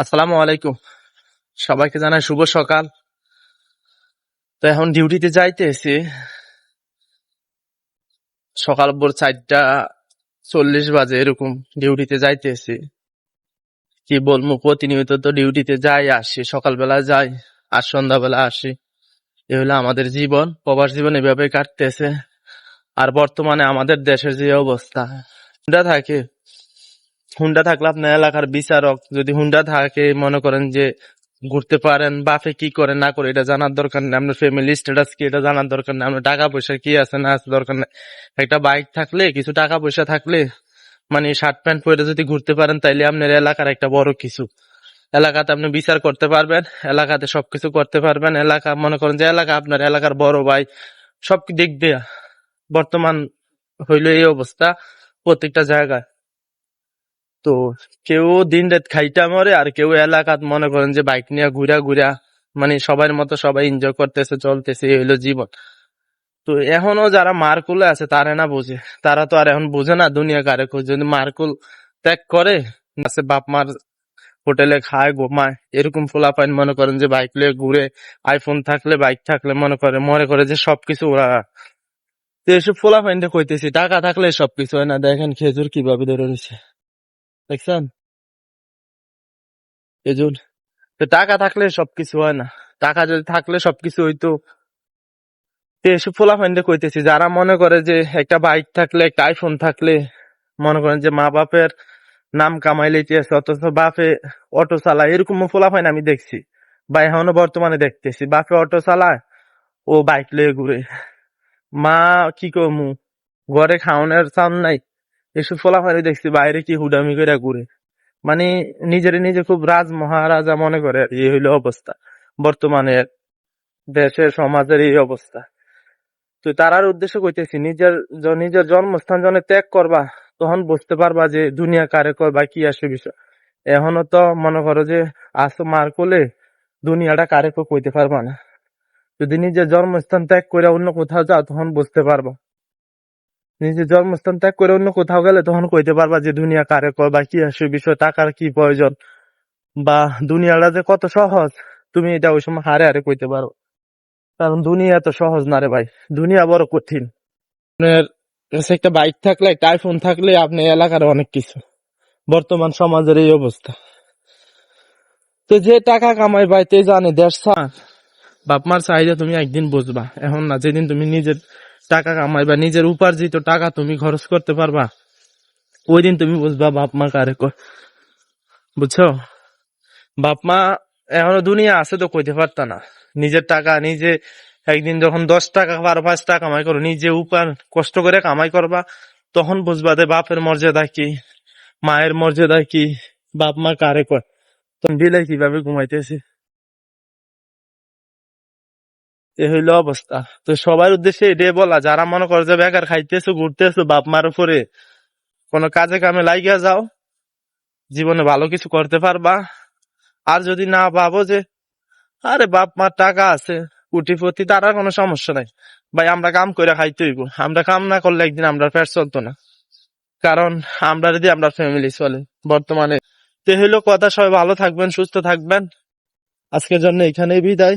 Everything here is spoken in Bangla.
আসসালামু আলাইকুম। সবাইকে জানাই শুভ সকাল। তো এখন ডিউটিতে যাইতেছি সকাল ভোর চারটা চল্লিশ বাজে এরকম ডিউটিতে যাইতেছি কি বলব, প্রতিনিয়ত তো ডিউটিতে যাই, আসি, সকালবেলা যাই আর সন্ধ্যাবেলা আসি। এ হলো আমাদের জীবন, প্রবাস জীবন এভাবে কাটতেছে। আর বর্তমানে আমাদের দেশের যে অবস্থা থাকে হুন্ডা থাকলে আপনার এলাকার বিচারক যদি হুন্ডা থাকে, মনে করেন যে ঘুরতে পারেন, বাপে কি করে, না করে, এটা জানার দরকার নেই। আপনার ফ্যামিলি স্ট্যাটাস কি, এটা জানার দরকার নেই। আপনার টাকা পয়সা কি আছে, না আছে দরকার নেই। একটা বাইক থাকলে, কিছু টাকা পয়সা থাকলে মানে শার্ট প্যান্ট পরে যদি ঘুরতে পারেন, তাইলে আপনার এলাকার একটা বড় কিছু। এলাকাতে আপনি বিচার করতে পারবেন, এলাকাতে সবকিছু করতে পারবেন। এলাকা, মনে করেন যে এলাকা আপনার এলাকার বড় ভাই সব দিয়ে বর্তমান হইল এই অবস্থা প্রত্যেকটা জায়গায়। তো কেউ দিন রাত খাইটা মরে আর কেউ এলাকাত মনে করেন যে বাইক নিয়ে ঘুরা ঘুরা মানে সবার মতো সবাই এনজয় করতেছে, চলতেছে, এই হইল জীবন। তো এখনও যারা মারকুলে আছে তারা না বুঝে। তারা তো আর এখন বুঝে না দুনিয়া কারে যদি মারকুল ত্যাগ করে, আছে বাপ মার হোটেলে খায়, ঘুমায়, এরকম ফোলা ফোলাপাইন মনে করেন যে বাইক নিয়ে ঘুরে আইফোন থাকলে, বাইক থাকলে মনে করে মনে করে যে সবকিছু ওরা। তো এসব ফোলাপাইনটা কইতেছি, টাকা থাকলে সবকিছু হয় না। দেখেন খেজুর কীভাবে ধরে রয়েছে। দেখছেন এজন্য তো টাকা থাকলে সবকিছু হয় না টাকা যদি থাকলে সবকিছু হইতো এসব ফোলাফাইন্ডে কইতেছি যারা মনে করে যে একটা বাইক থাকলে একটা আইফোন থাকলে মনে করেন যে মা বাপের নাম কামাই লইতেছে অথচ বাপে অটো চালায় এরকম ফোলাফাইন আমি দেখছি বা এখনও বর্তমানে দেখতেছি বাপে অটো চালায় ও বাইক লয়ে ঘুরে মা কি কমু ঘরে খাওয়ানোর চান নাই এসব ফলাফানি দেখছি, বাইরে কি হুডামি করে ঘুরে। মানে নিজের নিজে খুব রাজ মহারাজা মনে করে এই হইল অবস্থা। বর্তমানে দেশের, সমাজের এই অবস্থা। তো তারার উদ্দেশ্য কইতেছি, নিজের নিজের জন্মস্থান জনে ত্যাগ করবা, তখন বুঝতে পারবা যে দুনিয়া কারে কয় বা কি আসে বিষয়। এখনও তো মনে করো যে আসো মার কোলে দুনিয়াটা কারে কইতে পারবা না। যদি নিজের জন্মস্থান ত্যাগ করে অন্য কোথাও যাও, তখন বুঝতে পারবা। নিজের জন্মস্থান ত্যাগ করে অন্য কোথাও গেলে তখন কইতে পারবা যে দুনিয়া কারে কয় বা কি আসে বিষয়, টাকার কি প্রয়োজন? বা দুনিয়াটা যে কত সহজ, তুমি এটা ওই সময় হারে হারে কইতে পারো। কারণ দুনিয়া তো সহজ না রে ভাই, দুনিয়া বড় কঠিন। একটা বাইক থাকলে, একটা আইফোন থাকলে আপনি এলাকার অনেক কিছু। বর্তমান সমাজের এই অবস্থা। তো যে টাকা কামাই ভাই, তে জানে দেশ ছাড় বাপ মার চাহিদা তুমি একদিন বুঝবা। এখন না, যেদিন তুমি নিজের টাকা কামাইবা, নিজের উপার্জিত টাকা তুমি খরচ করতে পারবা। ওই দিন তুমি বুঝবা, বাপ মা কারে। বুঝছ? বাপ মা এখনও দুনিয়া আছে তো কইতে পারতা না। নিজের টাকা, নিজে একদিন যখন দশ টাকা, বারো, পাঁচ টাকা কামাই করো, নিজে উপার কষ্ট করে কামাই করবা, তখন বুঝবা যে বাপের মর্যাদা কি, মায়ের মর্যাদা কি, বাপ মা কারে কয়। তখন বিলে কীভাবে ঘুমাইতেছে? এ হইল অবস্থা। তো সবার উদ্দেশ্যে এটাই বলা, যারা মনে করে যে বেকার খাইতেছো, ঘুরতেছো, বাপ মার উপরে কোনো কাজে কামে লাইগা যাও, জীবনে ভালো কিছু করতে পারবা। আর যদি না ভাবো যে, আরে বাপ মার টাকা আছে কুটিপতি তার কোনো সমস্যা নাই। ভাই, আমরা কাম করে খাইতে হইব। আমরা কাম না করলে একদিন আমরা পেট চলতো না। কারণ আমরা যদি আমরা ফ্যামিলি চলে, বর্তমানে। তে হইল কথা, সবাই ভালো থাকবেন, সুস্থ থাকবেন। আজকের জন্য এখানেই বিদায়।